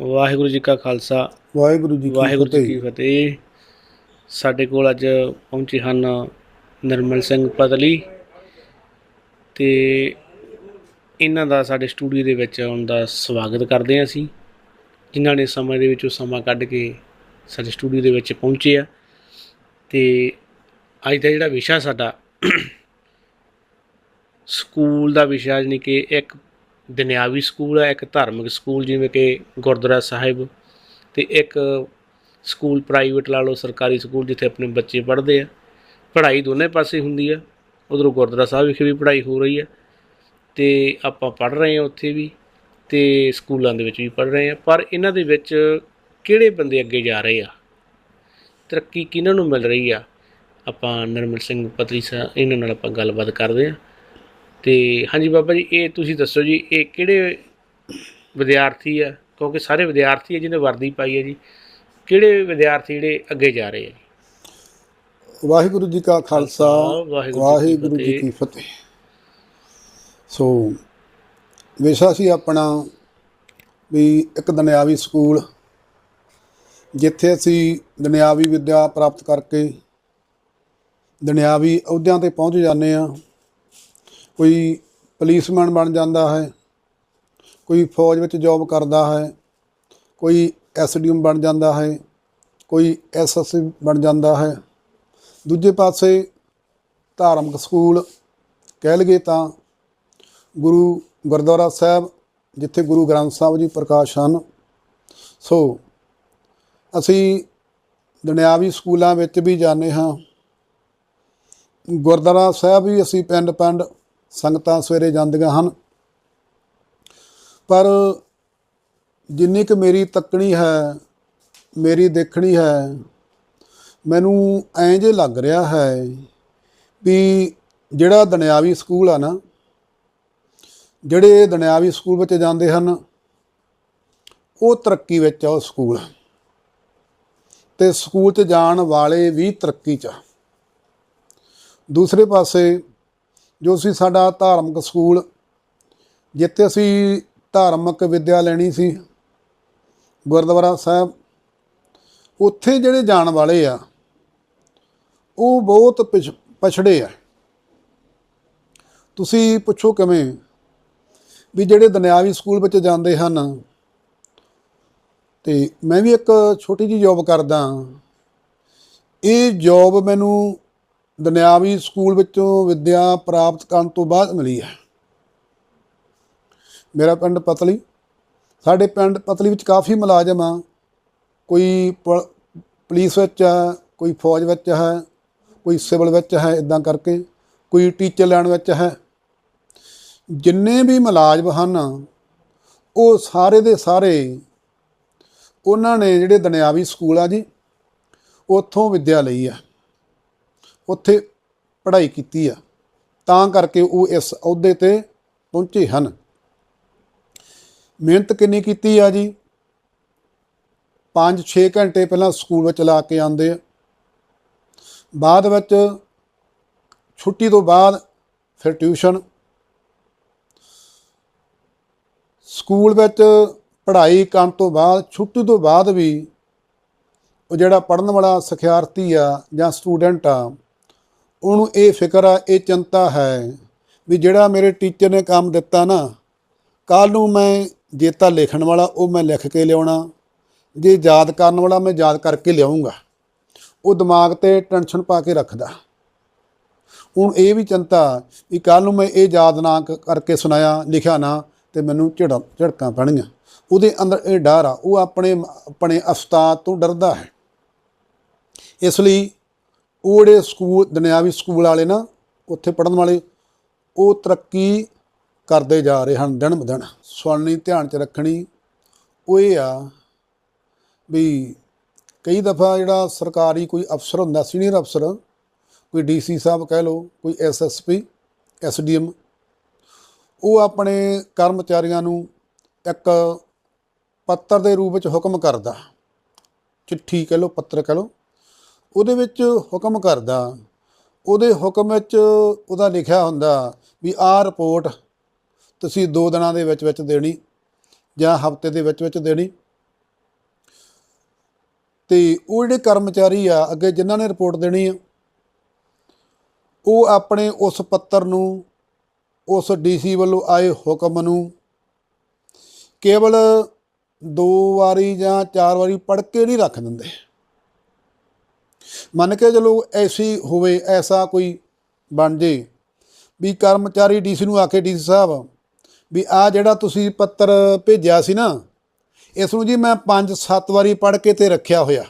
ਵਾਹਿਗੁਰੂ ਜੀ ਕਾ ਖਾਲਸਾ ਵਾਹਿਗੁਰੂ ਜੀ ਕੀ ਵਾਹਿਗੁਰੂ ਜੀ ਫਤਿਹ। ਕੀ ਫਤਿਹ। ਸਾਡੇ ਕੋਲ ਅੱਜ ਪਹੁੰਚੇ ਹਨ ਨਿਰਮਲ ਸਿੰਘ ਪਤਲੀ ਤੇ ਇਹਨਾਂ ਦਾ ਸਾਡੇ ਸਟੂਡੀਓ ਦੇ ਵਿੱਚ ਆਉਣ ਦਾ ਸਵਾਗਤ ਕਰਦੇ ਹਾਂ ਅਸੀਂ ਜਿਨ੍ਹਾਂ ਨੇ ਸਮੇਂ ਦੇ ਵਿੱਚੋਂ ਸਮਾਂ ਕੱਢ ਕੇ ਸਾਡੇ ਸਟੂਡੀਓ ਦੇ ਵਿੱਚ ਪਹੁੰਚੇ ਆ। ਤੇ ਅੱਜ ਦਾ ਜਿਹੜਾ ਵਿਸ਼ਾ ਸਾਡਾ ਸਕੂਲ ਦਾ ਵਿਸ਼ਾ ਜਾਣੀ ਕਿ ਇੱਕ ਦੁਨਿਆਵੀ ਸਕੂਲ ਹੈ, ਇੱਕ ਧਾਰਮਿਕ ਸਕੂਲ ਜਿਵੇਂ ਕਿ ਗੁਰਦੁਆਰਾ ਸਾਹਿਬ ਤੇ ਇੱਕ ਸਕੂਲ ਪ੍ਰਾਈਵੇਟ ਲਾ ਲਓ, ਸਰਕਾਰੀ ਸਕੂਲ ਜਿੱਥੇ ਆਪਣੇ ਬੱਚੇ ਪੜ੍ਹਦੇ ਆ। ਪੜ੍ਹਾਈ ਦੋਨੇ ਪਾਸੇ ਹੁੰਦੀ ਆ, ਉਧਰੋਂ ਗੁਰਦੁਆਰਾ ਸਾਹਿਬ ਵਿਖੇ ਵੀ ਪੜ੍ਹਾਈ ਹੋ ਰਹੀ ਆ ਤੇ ਆਪਾਂ ਪੜ੍ਹ ਰਹੇ ਹਾਂ ਉੱਥੇ ਵੀ ਤੇ ਸਕੂਲਾਂ ਦੇ ਵਿੱਚ ਵੀ ਪੜ੍ਹ ਰਹੇ ਆ। ਪਰ ਇਹਨਾਂ ਦੇ ਵਿੱਚ ਕਿਹੜੇ ਬੰਦੇ ਅੱਗੇ ਜਾ ਰਹੇ ਆ? ਤਰੱਕੀ ਕਿਹਨਾਂ ਨੂੰ ਮਿਲ ਰਹੀ ਆ? ਆਪਾਂ ਨਿਰਮਲ ਸਿੰਘ ਪਤਰੀ ਸਾਹਿਬ ਇਹਨਾਂ ਨਾਲ ਆਪਾਂ ਗੱਲਬਾਤ ਕਰਦੇ ਆ। ਤੇ ਹਾਂਜੀ ਬਾਬਾ ਜੀ ਇਹ ਤੁਸੀਂ ਦੱਸੋ ਜੀ ਇਹ ਕਿਹੜੇ ਵਿਦਿਆਰਥੀ ਆ? ਕਿਉਂਕਿ ਸਾਰੇ ਵਿਦਿਆਰਥੀ ਆ ਜਿਹਨੇ ਵਰਦੀ ਪਾਈ ਹੈ ਜੀ ਕਿਹੜੇ ਵਿਦਿਆਰਥੀ ਜਿਹੜੇ ਅੱਗੇ ਜਾ ਰਹੇ ਆ ਜੀ? ਵਾਹਿਗੁਰੂ ਜੀ ਕਾ ਖਾਲਸਾ ਵਾਹਿਗੁਰੂ ਜੀ ਕੀ ਫਤਿਹ। ਸੋ ਵਿਸ਼ਾ ਸੀ ਆਪਣਾ ਵੀ ਇੱਕ ਦੁਨਿਆਵੀ ਸਕੂਲ ਜਿੱਥੇ ਅਸੀਂ ਦੁਨਿਆਵੀ ਵਿੱਦਿਆ ਪ੍ਰਾਪਤ ਕਰਕੇ ਦੁਨਿਆਵੀ ਅਹੁਦਿਆਂ ਤੇ ਪਹੁੰਚ ਜਾਂਦੇ ਆ ਕੋਈ ਪੁਲਿਸਮੈਨ ਬਣ ਜਾਂਦਾ ਹੈ, ਕੋਈ ਫੌਜ ਵਿੱਚ ਜੌਬ ਕਰਦਾ ਹੈ, ਕੋਈ ਐਸਡੀਐਮ ਬਣ ਜਾਂਦਾ ਹੈ, ਕੋਈ ਐਸਐਸਸੀ ਬਣ ਜਾਂਦਾ ਹੈ। ਦੂਜੇ ਪਾਸੇ ਧਾਰਮਿਕ ਸਕੂਲ ਕਹਿ ਲਈਏ ਤਾਂ ਗੁਰੂ ਗੁਰਦੁਆਰਾ ਸਾਹਿਬ, ਜਿੱਥੇ ਗੁਰੂ ਗ੍ਰੰਥ ਸਾਹਿਬ ਜੀ ਪ੍ਰਕਾਸ਼ ਹਨ। ਸੋ ਅਸੀਂ ਦੁਨਿਆਵੀ ਸਕੂਲਾਂ ਵਿੱਚ ਵੀ ਜਾਂਦੇ ਹਾਂ। ਗੁਰਦੁਆਰਾ ਸਾਹਿਬ ਵੀ ਅਸੀਂ ਪਿੰਡ ਪਿੰਡ ਸੰਗਤਾਂ ਸਵੇਰੇ ਜਾਂਦੀਆਂ ਹਨ। ਪਰ ਜਿੰਨੀ ਕੁ ਮੇਰੀ ਤੱਕਣੀ ਹੈ, ਮੇਰੀ ਦੇਖਣੀ ਹੈ, ਮੈਨੂੰ ਐਂ ਜੇ ਲੱਗ ਰਿਹਾ ਹੈ ਵੀ ਜਿਹੜਾ ਦੁਨਿਆਵੀ ਸਕੂਲ ਆ ਨਾ, ਜਿਹੜੇ ਦੁਨਿਆਵੀ ਸਕੂਲ ਵਿੱਚ ਜਾਂਦੇ ਹਨ, ਉਹ ਤਰੱਕੀ ਵਿੱਚ ਆ ਉਹ ਸਕੂਲ। ਤੇ ਸਕੂਲ 'ਚ ਜਾਣ ਵਾਲੇ ਵੀ ਤਰੱਕੀ 'ਚ ਦੂਸਰੇ ਪਾਸੇ ਜੋ ਸੀ ਸਾਡਾ ਧਾਰਮਿਕ ਸਕੂਲ, ਜਿੱਥੇ ਅਸੀਂ ਧਾਰਮਿਕ ਵਿੱਦਿਆ ਲੈਣੀ ਸੀ, ਗੁਰਦੁਆਰਾ ਸਾਹਿਬ, ਉੱਥੇ ਜਿਹੜੇ ਜਾਣ ਵਾਲੇ ਆ, ਉਹ ਬਹੁਤ ਪਿਛ- ਪਛੜੇ ਆ। ਤੁਸੀਂ ਪੁੱਛੋ ਕਿਵੇਂ? ਵੀ ਜਿਹੜੇ ਦੁਨਿਆਵੀ ਸਕੂਲ ਵਿੱਚ ਜਾਂਦੇ ਹਨ, ਤੇ ਮੈਂ ਵੀ ਇੱਕ ਛੋਟੀ ਜਿਹੀ ਜੌਬ ਕਰਦਾ ਇਹ ਜੌਬ ਮੈਨੂੰ ਦੁਨਿਆਵੀ ਸਕੂਲ ਵਿੱਚੋਂ ਵਿੱਦਿਆ ਪ੍ਰਾਪਤ ਕਰਨ ਤੋਂ ਬਾਅਦ ਮਿਲੀ ਹੈ। ਮੇਰਾ ਪਿੰਡ ਪਤਲੀ, ਸਾਡੇ ਪਿੰਡ ਪਤਲੀ ਵਿੱਚ ਕਾਫੀ ਮੁਲਾਜ਼ਮ ਆ। ਕੋਈ ਪ- ਪੁਲਿਸ ਵਿੱਚ ਹੈ, ਕੋਈ ਫੌਜ ਵਿੱਚ ਹੈ, ਕੋਈ ਸਿਵਲ ਵਿੱਚ ਹੈ ਇਦਾਂ ਕਰਕੇ, ਕੋਈ ਟੀਚਰ ਲੈਣ ਵਿੱਚ ਹੈ। ਜਿੰਨੇ ਵੀ ਮੁਲਾਜ਼ਮ ਹਨ, ਉਹ ਸਾਰੇ ਦੇ ਸਾਰੇ ਉਹਨਾਂ ਨੇ ਜਿਹੜੇ ਦੁਨਿਆਵੀ ਸਕੂਲ ਆ ਜੀ, ਉੱਥੋਂ ਵਿੱਦਿਆ ਲਈ ਆ ਉੱਥੇ ਪੜ੍ਹਾਈ ਕੀਤੀ ਆ। ਤਾਂ ਕਰਕੇ ਉਹ ਇਸ ਅਹੁਦੇ ਤੇ ਪਹੁੰਚੇ ਹਨ। ਮਿਹਨਤ ਕਿੰਨੀ ਕੀਤੀ ਆ ਜੀ? 5-6 ਘੰਟੇ ਪਹਿਲਾਂ ਸਕੂਲ ਵਿੱਚ ਲਾ ਕੇ ਆਉਂਦੇ ਆ। ਬਾਅਦ ਵਿੱਚ ਛੁੱਟੀ ਤੋਂ ਬਾਅਦ ਫਿਰ ਟਿਊਸ਼ਨ। ਸਕੂਲ ਵਿੱਚ ਪੜ੍ਹਾਈ ਕਰਨ ਤੋਂ ਬਾਅਦ, ਛੁੱਟੀ ਤੋਂ ਬਾਅਦ ਵੀ ਉਹ ਜਿਹੜਾ ਪੜਨ ਵਾਲਾ ਸਿਖਿਆਰਥੀ ਆ ਜਾਂ ਸਟੂਡੈਂਟ ਆ ਉਹਨੂੰ ਇਹ ਫਿਕਰ ਆ, ਇਹ ਚਿੰਤਾ ਹੈ ਵੀ ਜਿਹੜਾ ਮੇਰੇ ਟੀਚਰ ਨੇ ਕੰਮ ਦਿੱਤਾ ਨਾ ਕੱਲ ਨੂੰ ਮੈਂ ਜੇ ਤਾਂ ਲਿਖਣ ਵਾਲਾ, ਉਹ ਮੈਂ ਲਿਖ ਕੇ ਲਿਆਉਣਾ। ਜੇ ਯਾਦ ਕਰਨ ਵਾਲਾ, ਮੈਂ ਯਾਦ ਕਰਕੇ ਲਿਆਉਂਗਾ ਉਹ ਦਿਮਾਗ ਤੇ ਟੈਨਸ਼ਨ ਪਾ ਕੇ ਰੱਖਦਾ। ਹੁਣ ਇਹ ਵੀ ਚਿੰਤਾ ਵੀ ਕੱਲ ਨੂੰ ਮੈਂ ਇਹ ਯਾਦ ਨਾ ਕਰਕੇ ਸੁਣਾਇਆ, ਲਿਖਿਆ ਨਾ, ਤੇ ਮੈਨੂੰ ਝੜ, ਝੜਕਾਂ ਪੈਣੀਆਂ ਉਹਦੇ ਅੰਦਰ ਇਹ ਡਰ ਆ, ਉਹ ਆਪਣੇ ਆਪਣੇ ਉਸਤਾਦ ਤੋਂ ਡਰਦਾ ਹੈ। ਇਸ ਲਈ ਉਹ ਜਿਹੜੇ ਸਕੂਲ, ਦੁਨਿਆਵੀ ਸਕੂਲ ਵਾਲੇ ਨਾ, ਉੱਥੇ ਪੜਨ ਵਾਲੇ, ਉਹ ਤਰੱਕੀ ਕਰਦੇ ਜਾ ਰਹੇ ਹਨ ਦਿਨ ਬ ਦਿਨ। ਸੁਣਨੀ ਧਿਆਨ ਚ ਰੱਖਣੀ, ਉਹ ਇਹ ਆ ਵੀ ਕਈ ਦਫਾ ਜਿਹੜਾ ਸਰਕਾਰੀ ਕੋਈ ਅਫਸਰ ਹੁੰਦਾ, ਸੀਨੀਅਰ ਅਫਸਰ, ਕੋਈ ਡੀਸੀ ਸਾਹਿਬ ਕਹਿ ਲਓ, ਕੋਈ ਐਸਐਸਪੀ ਐਸਡੀਐਮ ਉਹ ਆਪਣੇ ਕਰਮਚਾਰੀਆਂ ਨੂੰ ਇੱਕ ਪੱਤਰ ਦੇ ਰੂਪ ਵਿੱਚ ਹੁਕਮ ਕਰਦਾ। ਚਿੱਠੀ ਕਹਿ ਲਓ, ਪੱਤਰ ਕਹਿ ਲਓ ਉਹਦੇ ਵਿੱਚ ਹੁਕਮ ਕਰਦਾ, ਉਹਦੇ ਹੁਕਮ ਵਿੱਚ ਉਹਦਾ ਲਿਖਿਆ ਹੁੰਦਾ ਵੀ ਆਹ ਰਿਪੋਰਟ ਤੁਸੀਂ 2 ਦਿਨਾਂ ਦੇ ਵਿੱਚ ਵਿੱਚ ਦੇਣੀ ਜਾਂ ਹਫ਼ਤੇ ਦੇ ਵਿੱਚ ਵਿੱਚ ਦੇਣੀ। ਤੇ ਉਹ ਜਿਹੜੇ ਕਰਮਚਾਰੀ ਆ, ਅੱਗੇ ਜਿਨ੍ਹਾਂ ਨੇ ਰਿਪੋਰਟ ਦੇਣੀ ਆ, ਉਹ ਆਪਣੇ ਉਸ ਪੱਤਰ ਨੂੰ, ਉਸ ਡੀਸੀ ਵੱਲੋਂ ਆਏ ਹੁਕਮ ਨੂੰ ਕੇਵਲ ਦੋ ਵਾਰੀ ਜਾਂ ਚਾਰ ਵਾਰੀ ਪੜ੍ਹ ਕੇ ਨਹੀਂ ਰੱਖ ਦਿੰਦੇ। ਮੰਨ ਕੇ ਚਲੋ ਐਸੀ ਹੋਵੇ, ਐਸਾ ਕੋਈ ਬਣ ਜੇ, ਵੀ ਕਰਮਚਾਰੀ ਡੀਸੀ ਨੂੰ ਆ ਆਖੇ ਡੀਸੀ ਸਾਹਿਬ, ਵੀ ਆ ਜਿਹੜਾ ਤੁਸੀਂ ਪੱਤਰ ਭੇਜਿਆ ਸੀ ਨਾ, ਇਸ ਨੂੰ ਜੀ ਮੈਂ 5-7 ਵਾਰੀ ਪੜ੍ਹ ਕੇ ਤੇ ਰੱਖਿਆ ਹੋਇਆ।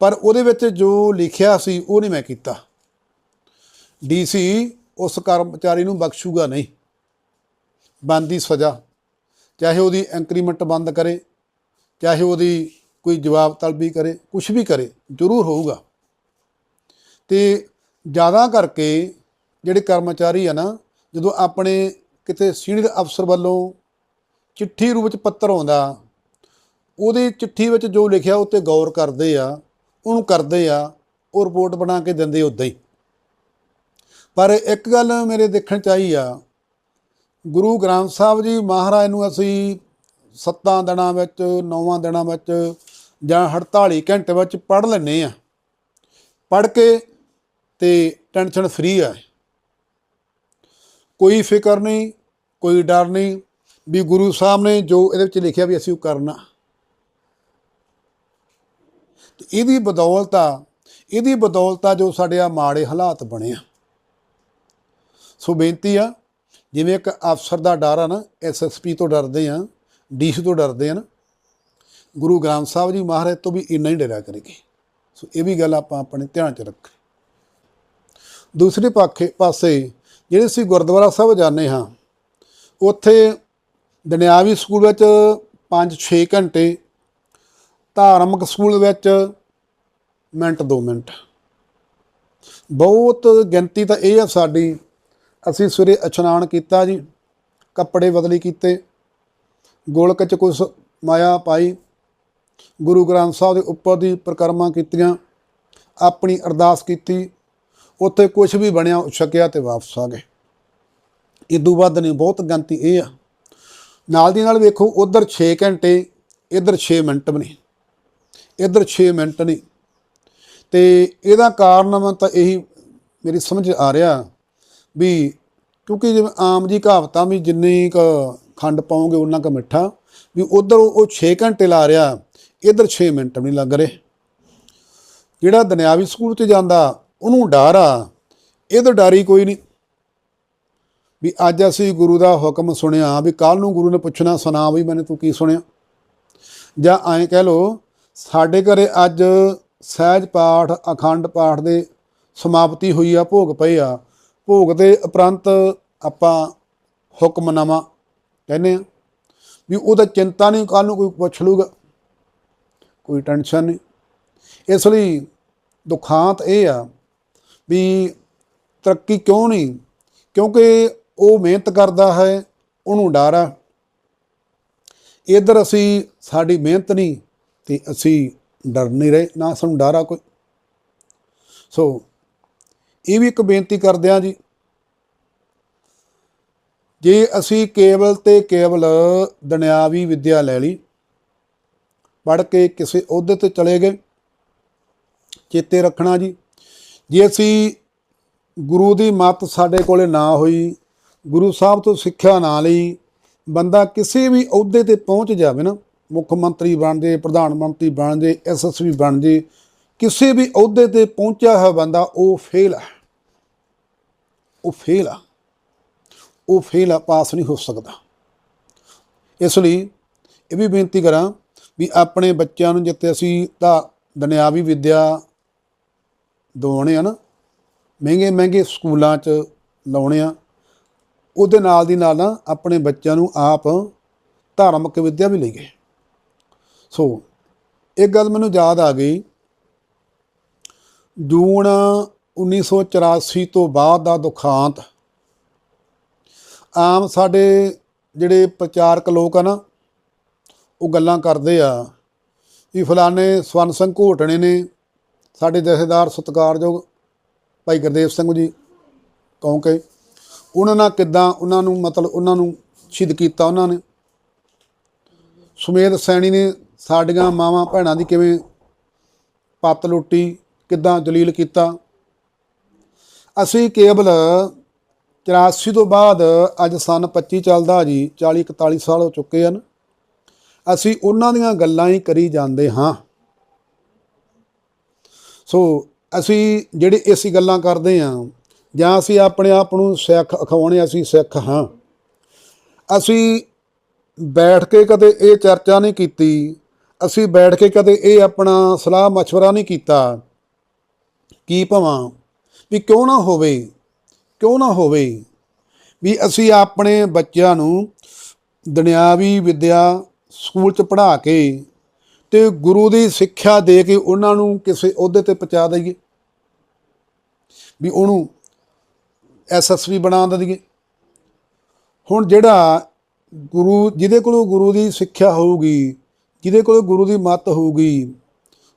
ਪਰ ਉਹਦੇ ਵਿੱਚ ਜੋ ਲਿਖਿਆ ਸੀ, ਉਹ ਨਹੀਂ ਮੈਂ ਕੀਤਾ। ਡੀਸੀ ਉਸ ਕਰਮਚਾਰੀ ਨੂੰ ਬਖਸ਼ੂਗਾ ਨਹੀਂ। ਬੰਦੀ ਸਜ਼ਾ, ਚਾਹੇ ਉਹਦੀ ਇੰਕਰੀਮੈਂਟ ਬੰਦ ਕਰੇ, ਚਾਹੇ ਉਹਦੀ ਕੋਈ ਜਵਾਬ ਤਲਬੀ ਕਰੇ ਕੁਝ ਵੀ ਕਰੇ, ਜ਼ਰੂਰ ਹੋਊਗਾ। ਤੇ ਜ਼ਿਆਦਾ ਕਰਕੇ ਜਿਹੜੇ ਕਰਮਚਾਰੀ ਆ ਨਾ, ਜਦੋਂ ਆਪਣੇ ਕਿਤੇ ਸੀਨੀਅਰ ਅਫਸਰ ਵੱਲੋਂ ਚਿੱਠੀ ਰੂਪ ਵਿੱਚ ਪੱਤਰ ਆਉਂਦਾ, ਉਹਦੀ ਚਿੱਠੀ ਵਿੱਚ ਜੋ ਲਿਖਿਆ ਉਹ 'ਤੇ ਗੌਰ ਕਰਦੇ ਆ, ਉਹਨੂੰ ਕਰਦੇ ਆ, ਉਹ ਰਿਪੋਰਟ ਬਣਾ ਕੇ ਦਿੰਦੇ ਉਦਾਂ ਹੀ। ਪਰ ਇੱਕ ਗੱਲ ਮੇਰੇ ਦੇਖਣ ਚ ਆਈ ਆ, ਗੁਰੂ ਗ੍ਰੰਥ ਸਾਹਿਬ ਜੀ ਮਹਾਰਾਜ ਨੂੰ ਅਸੀਂ ਸੱਤਾਂ ਦਿਨਾਂ ਵਿੱਚ, ਨੌਵਾਂ ਦਿਨਾਂ ਵਿੱਚ ਜਾਂ 48 ਘੰਟੇ ਵਿੱਚ ਪੜ੍ਹ ਲੈਂਦੇ ਆ ਪੜ੍ਹ ਕੇ ਤੇ ਟੈਨਸ਼ਨ ਫ੍ਰੀ ਆ। ਕੋਈ ਫਿਕਰ ਨਹੀਂ, ਕੋਈ ਡਰ ਨਹੀਂ ਵੀ ਗੁਰੂ ਸਾਹਿਬ ਨੇ ਜੋ ਇਹਦੇ ਵਿੱਚ ਲਿਖਿਆ ਵੀ ਅਸੀਂ ਉਹ ਕਰਨਾ। ਤੇ ਇਹਦੀ ਬਦੌਲਤ ਆ, ਇਹਦੀ ਬਦੌਲਤ ਆ ਜੋ ਸਾਡੇ ਆ ਮਾੜੇ ਹਾਲਾਤ ਬਣੇ ਆ। ਸੋ ਬੇਨਤੀ ਆ, ਜਿਵੇਂ ਇੱਕ ਅਫਸਰ ਦਾ ਡਰ ਆ ਨਾ ਐਸਐਸਪੀ ਤੋਂ ਡਰਦੇ ਆ ਡੀਸੀ ਤੋਂ ਡਰਦੇ ਆ ਨਾ ਗੁਰੂ ਗ੍ਰੰਥ ਸਾਹਿਬ ਜੀ ਮਹਾਰਾਜ ਤੋਂ ਵੀ ਇੰਨਾ ਹੀ ਡਰਿਆ ਕਰੇਗੀ। ਸੋ ਇਹ ਵੀ ਗੱਲ ਆਪਾਂ ਆਪਣੇ ਧਿਆਨ 'ਚ ਰੱਖੇ ਦੂਸਰੇ ਪਾਖੇ ਪਾਸੇ ਜਿਹੜੇ ਅਸੀਂ ਗੁਰਦੁਆਰਾ ਸਾਹਿਬ ਜਾਂਦੇ ਹਾਂ, ਉੱਥੇ ਦਨਿਆਵੀ ਸਕੂਲ ਵਿੱਚ 5-6 ਘੰਟੇ, ਧਾਰਮਿਕ ਸਕੂਲ ਵਿੱਚ ਮਿੰਟ 2 ਮਿੰਟ। ਬਹੁਤ ਗਿਣਤੀ ਤਾਂ ਇਹ ਆ ਸਾਡੀ, ਅਸੀਂ ਸਵੇਰੇ ਇਸ਼ਨਾਨ ਕੀਤਾ ਜੀ, ਕੱਪੜੇ ਬਦਲੀ ਕੀਤੇ, ਗੋਲਕ ਚ ਕੁਛ ਮਾਇਆ ਪਾਈ ਗੁਰੂ ਗ੍ਰੰਥ ਸਾਹਿਬ ਦੇ ਉੱਪਰ ਦੀ ਪ੍ਰਕਰਮਾਂ ਕੀਤੀਆਂ, ਆਪਣੀ ਅਰਦਾਸ ਕੀਤੀ, ਉੱਥੇ ਕੁਝ ਵੀ ਬਣਿਆ ਛਕਿਆ ਤੇ ਵਾਪਸ ਆ ਗਏ। ਇਦੋਂ ਵੱਧ ਨਹੀਂ, ਬਹੁਤ ਗਿਣਤੀ ਇਹ ਆ। ਨਾਲ ਦੀ ਨਾਲ ਵੇਖੋ, ਉਧਰ 6 ਘੰਟੇ, ਇਧਰ 6 ਮਿੰਟ ਵੀ ਨਹੀਂ, ਇਧਰ 6 ਮਿੰਟ ਨਹੀਂ। ਤੇ ਇਹਦਾ ਕਾਰਨ ਮੈਂ ਤਾਂ ਇਹੀ ਮੇਰੀ ਸਮਝ ਆ ਰਿਹਾ ਵੀ ਕਿਉਂਕਿ ਜਿਵੇਂ ਆਮ ਜੀ ਕਹਾਵਤਾਂ ਵੀ ਜਿੰਨੀ ਕ ਖੰਡ ਪਾਉਂਗੇ ਉਨਾ ਕ ਮਿੱਠਾ, ਵੀ ਉਧਰ ਉਹ 6 ਘੰਟੇ ਲਾ ਰਿਹਾ। ਇਧਰ 6 ਮਿੰਟ ਵੀ ਨਹੀਂ ਲੱਗ ਰਹੇ। ਜਿਹੜਾ ਦੁਨਿਆਵੀ ਸਕੂਲ 'ਚ ਜਾਂਦਾ, ਉਹਨੂੰ ਡਰ ਆ। ਇਹਦਾ ਡਰ ਹੀ ਕੋਈ ਨਹੀਂ ਵੀ ਅੱਜ ਅਸੀਂ ਗੁਰੂ ਦਾ ਹੁਕਮ ਸੁਣਿਆ, ਵੀ ਕੱਲ ਨੂੰ ਗੁਰੂ ਨੇ ਪੁੱਛਣਾ, ਸੁਣਾ ਵੀ ਮੈਨੇ ਤੂੰ ਕੀ ਸੁਣਿਆ? ਜਾਂ ਐਂ ਕਹਿ ਲੋ ਸਾਡੇ ਘਰੇ ਅੱਜ ਸਹਿਜ ਪਾਠ, ਅਖੰਡ ਪਾਠ ਦੇ ਸਮਾਪਤੀ ਹੋਈ ਆ, ਭੋਗ ਪਏ ਆ। ਭੋਗ ਦੇ ਉਪਰੰਤ ਆਪਾਂ ਹੁਕਮਨਾਮਾ ਕਹਿੰਦੇ ਆ। ਵੀ ਉਹਦਾ ਚਿੰਤਾ ਨਹੀਂ ਕੱਲ ਨੂੰ ਕੋਈ ਪੁੱਛ ਲੂਗਾ। ਕੋਈ ਟੈਨਸ਼ਨ ਨਹੀਂ। ਇਸ ਲਈ ਦੁਖਾਂਤ ਇਹ ਆ ਵੀ ਤਰੱਕੀ ਕਿਉਂ ਨਹੀਂ? ਕਿਉਂਕਿ ਉਹ ਮਿਹਨਤ ਕਰਦਾ ਹੈ, ਉਹਨੂੰ ਡਰ ਆ। ਇਧਰ ਅਸੀਂ ਸਾਡੀ ਮਿਹਨਤ ਨਹੀਂ ਤੇ ਅਸੀਂ ਡਰ ਨਹੀਂ ਰਹੇ, ਨਾ ਸਾਨੂੰ ਡਰ ਆ ਕੋਈ। ਸੋ ਇਹ ਵੀ ਇੱਕ ਬੇਨਤੀ ਕਰਦੇ ਆ ਜੀ। ਜੇ ਅਸੀਂ ਕੇਵਲ ਤੇ ਕੇਵਲ ਦੁਨਿਆਵੀ ਵਿੱਦਿਆ ਲੈ ਲਈ ਪੜ੍ਹ ਕੇ ਕਿਸੇ ਅਹੁਦੇ ਤੇ ਚਲੇ ਗਏ। ਚੇਤੇ ਰੱਖਣਾ ਜੀ। ਜੇ ਅਸੀਂ ਗੁਰੂ ਦੀ ਮੱਤ ਸਾਡੇ ਕੋਲੇ ਨਾ ਹੋਈ, ਗੁਰੂ ਸਾਹਿਬ ਤੋਂ ਸਿੱਖਿਆ ਨਾ ਲਈ, ਬੰਦਾ ਕਿਸੇ ਵੀ ਅਹੁਦੇ ਤੇ ਪਹੁੰਚ ਜਾਵੇ ਨਾ, ਮੁੱਖ ਮੰਤਰੀ ਬਣ ਜੇ, ਪ੍ਰਧਾਨ ਮੰਤਰੀ ਬਣ ਜੇ ਐਸਐਸਪੀ ਬਣ ਜੇ, ਕਿਸੇ ਵੀ ਅਹੁਦੇ ਤੇ ਪਹੁੰਚਿਆ ਹੋਇਆ ਬੰਦਾ ਉਹ ਫੇਲ ਹੈ। ਉਹ ਫੇਲ ਆ। ਉਹ ਫੇਲ ਆ, ਪਾਸ ਨਹੀਂ ਹੋ ਸਕਦਾ। ਇਸ ਲਈ ਇਹ ਵੀ ਬੇਨਤੀ ਕਰਾਂ ਵੀ ਆਪਣੇ ਬੱਚਿਆਂ ਨੂੰ ਜਿੱਥੇ ਅਸੀਂ ਤਾਂ ਦੁਨਿਆਵੀ ਵਿੱਦਿਆ ਦਵਾਉਣੇ ਆ ਨਾ, ਮਹਿੰਗੇ ਮਹਿੰਗੇ ਸਕੂਲਾਂ 'ਚ ਲਾਉਣੇ ਆ, ਉਹਦੇ ਨਾਲ ਦੀ ਨਾਲ ਨਾ ਆਪਣੇ ਬੱਚਿਆਂ ਨੂੰ ਆਪ ਧਾਰਮਿਕ ਵਿੱਦਿਆ ਵੀ ਲਈਏ ਸੋ ਇੱਕ ਗੱਲ ਮੈਨੂੰ ਯਾਦ ਆ ਗਈ। ਜੂਨ 1984 ਤੋਂ ਬਾਅਦ ਦਾ ਦੁਖਾਂਤ। ਆਮ ਸਾਡੇ ਜਿਹੜੇ ਪ੍ਰਚਾਰਕ ਲੋਕ ਆ ਨਾ ਉਹ ਗੱਲਾਂ ਕਰਦੇ ਆ ਵੀ ਫਲਾਣੇ ਸਵਰਨ ਸਿੰਘ ਘੋਟਣੇ ਨੇ ਸਾਡੇ ਜਥੇਦਾਰ ਸਤਿਕਾਰਯੋਗ ਭਾਈ ਗੁਰਦੇਵ ਸਿੰਘ ਜੀ ਕਹੋਂਕੇ ਉਹਨਾਂ ਨਾਲ ਕਿੱਦਾਂ ਉਹਨਾਂ ਨੂੰ ਮਤਲਬ ਉਹਨਾਂ ਨੂੰ ਸ਼ਹੀਦ ਕੀਤਾ ਉਹਨਾਂ ਨੇ। ਸੁਮੇਧ ਸੈਣੀ ਨੇ ਸਾਡੀਆਂ ਮਾਵਾਂ ਭੈਣਾਂ ਦੀ ਕਿਵੇਂ ਪੱਤ ਲੁੱਟੀ, ਕਿੱਦਾਂ ਜਲੀਲ ਕੀਤਾ। ਅਸੀਂ ਕੇਵਲ 84 ਤੋਂ ਬਾਅਦ ਅੱਜ ਸਨ 25 ਚੱਲਦਾ ਜੀ 40 41 ਸਾਲ ਹੋ ਚੁੱਕੇ ਹਨ। ਅਸੀਂ ਉਹਨਾਂ ਦੀਆਂ ਗੱਲਾਂ ਹੀ ਕਰੀ ਜਾਂਦੇ ਹਾਂ। ਸੋ ਅਸੀਂ ਜਿਹੜੇ ਅਸੀਂ ਗੱਲਾਂ ਕਰਦੇ ਹਾਂ, ਜਾਂ ਅਸੀਂ ਆਪਣੇ ਆਪ ਨੂੰ ਸਿੱਖ ਅਖਵਾਉਣੇ ਅਸੀਂ ਸਿੱਖ ਹਾਂ। ਅਸੀਂ ਬੈਠ ਕੇ ਕਦੇ ਇਹ ਚਰਚਾ ਨਹੀਂ ਕੀਤੀ, ਅਸੀਂ ਬੈਠ ਕੇ ਕਦੇ ਇਹ ਆਪਣਾ ਸਲਾਹ مشਵਰਾ ਨਹੀਂ ਕੀਤਾ ਕੀ ਭਵਾਂ ਵੀ ਕਿਉਂ ਨਾ ਹੋਵੇ, ਕਿਉਂ ਨਾ ਹੋਵੇ ਵੀ ਅਸੀਂ ਆਪਣੇ ਬੱਚਿਆਂ ਨੂੰ ਦੁਨਿਆਵੀ ਵਿਦਿਆ ਸਕੂਲ 'ਚ ਪੜ੍ਹਾ ਕੇ ਤੇ ਗੁਰੂ ਦੀ ਸਿੱਖਿਆ ਦੇ ਕੇ ਉਹਨਾਂ ਨੂੰ ਕਿਸੇ ਅਹੁਦੇ ਤੇ ਪਹੁੰਚਾ ਦਈਏ। ਵੀ ਉਹਨੂੰ ਐਸਐਸਪੀ ਬਣਾ ਦਈਏ। ਹੁਣ ਜਿਹੜਾ ਗੁਰੂ, ਜਿਹਦੇ ਕੋਲੋਂ ਗੁਰੂ ਦੀ ਸਿੱਖਿਆ ਹੋਊਗੀ, ਜਿਹਦੇ ਕੋਲੋਂ ਗੁਰੂ ਦੀ ਮੱਤ ਹੋਊਗੀ,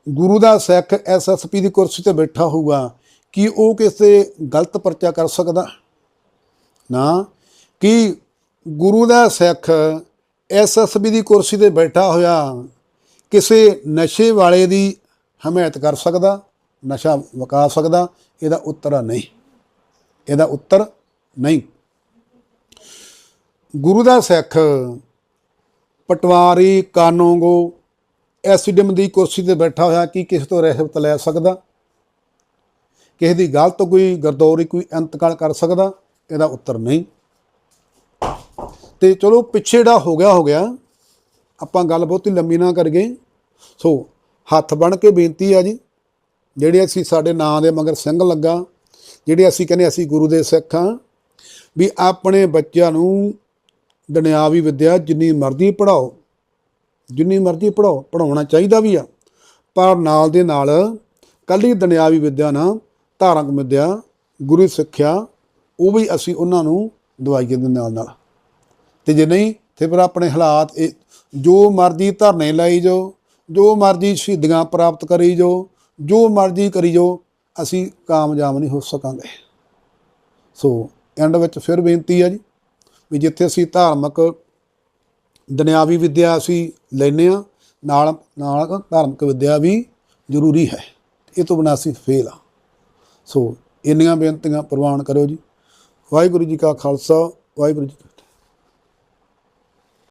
ਗੁਰੂ ਦਾ ਸਿੱਖ ਐਸਐਸਪੀ ਦੀ ਕੁਰਸੀ ਤੇ ਬੈਠਾ ਹੋਊਗਾ, ਕਿ ਉਹ ਕਿਸੇ ਗਲਤ ਪਰਚਾ ਕਰ ਸਕਦਾ? ਨਾ, ਕਿ ਗੁਰੂ ਦਾ ਸਿੱਖ ਐਸਐਸਪੀ ਦੀ ਕੁਰਸੀ ਤੇ ਬੈਠਾ ਹੋਇਆ ਕਿਸੇ ਨਸ਼ੇ ਵਾਲੇ ਦੀ ਹਮਾਇਤ ਕਰ ਸਕਦਾ, ਨਸ਼ਾ ਵਕਾ ਸਕਦਾ, ਇਹਦਾ ਉੱਤਰ ਨਹੀਂ। ਇਹਦਾ ਉੱਤਰ ਨਹੀਂ। ਗੁਰੂ ਦਾ ਸਿੱਖ ਪਟਵਾਰੀ ਕਾਨੂੰਗੋ ਐਸਡੀਐਮ ਦੀ ਕੁਰਸੀ ਤੇ ਬੈਠਾ ਹੋਇਆ ਕੀ ਕਿਸੇ ਤੋਂ ਰਹਿਮਤ ਲੈ ਸਕਦਾ? ਕਿਸੇ ਦੀ ਗਲਤ ਕੋਈ ਗਰਦੌਰੀ, ਕੋਈ ਇੰਤਕਾਲ ਕਰ ਸਕਦਾ? ਇਹਦਾ ਉੱਤਰ ਨਹੀਂ। ਤੇ ਚਲੋ ਪਿੱਛੇ ਜਿਹੜਾ ਹੋ ਗਿਆ ਹੋ ਗਿਆ। ਆਪਾਂ ਗੱਲ ਬਹੁਤੀ ਲੰਮੀ ਨਾ ਕਰੀਏ ਸੋ ਹੱਥ ਬਣ ਕੇ ਬੇਨਤੀ ਆ ਜੀ, ਜਿਹੜੇ ਅਸੀਂ ਸਾਡੇ ਨਾਂ ਦੇ ਮਗਰ ਸਿੰਘ ਲੱਗਾ, ਜਿਹੜੇ ਅਸੀਂ ਕਹਿੰਦੇ ਅਸੀਂ ਗੁਰੂ ਦੇ ਸਿੱਖ ਹਾਂ, ਵੀ ਆਪਣੇ ਬੱਚਿਆਂ ਨੂੰ ਦੁਨਿਆਵੀ ਵਿੱਦਿਆ ਜਿੰਨੀ ਮਰਜ਼ੀ ਪੜਾਓ ਜਿੰਨੀ ਮਰਜ਼ੀ ਪੜਾਓ ਪੜਾਉਣਾ ਚਾਹੀਦਾ ਵੀ ਆ। ਪਰ ਨਾਲ ਦੇ ਨਾਲ ਕੱਲੀ ਦੁਨਿਆਵੀ ਵਿੱਦਿਆ ਨਾ, ਧਾਰਮਿਕ ਵਿੱਦਿਆ, ਗੁਰੂ ਸਿੱਖਿਆ, ਉਹ ਵੀ ਅਸੀਂ ਉਹਨਾਂ ਨੂੰ ਦਵਾਈਏ ਦੇ ਨਾਲ ਨਾਲ। ਤੇ ਜੇ ਨਹੀਂ ਤੇ ਫਿਰ ਆਪਣੇ ਹਾਲਾਤ ਇਹ, ਜੋ ਮਰਜ਼ੀ ਧਰਨੇ ਲਾਈ ਜੋ ਜੋ ਮਰਜ਼ੀ ਸ਼ਹੀਦੀਆਂ ਪ੍ਰਾਪਤ ਕਰੀ ਜੋ ਜੋ ਮਰਜ਼ੀ ਕਰੀ ਜੋ ਅਸੀਂ ਕਾਮਯਾਬ ਨਹੀਂ ਹੋ ਸਕਾਂਗੇ। ਸੋ ਐਂਡ ਵਿੱਚ ਫਿਰ ਬੇਨਤੀ ਹੈ ਜੀ, ਵੀ ਜਿੱਥੇ ਅਸੀਂ ਧਾਰਮਿਕ ਦੁਨਿਆਵੀ ਵਿੱਦਿਆ ਅਸੀਂ ਲੈਨੇ ਆ ਨਾਲ ਨਾਲ ਧਾਰਮਿਕ ਵਿੱਦਿਆ ਵੀ ਜ਼ਰੂਰੀ ਹੈ, ਇਹ ਤੋਂ ਬਿਨਾਂ ਅਸੀਂ ਫੇਲ ਆ ਸੋ, ਇੰਨੀਆਂ ਬੇਨਤੀਆਂ ਪ੍ਰਵਾਨ ਕਰਿਓ ਜੀ। ਵਾਹਿਗੁਰੂ ਜੀ ਕਾ ਖਾਲਸਾ, ਵਾਹਿਗੁਰੂ ਜੀ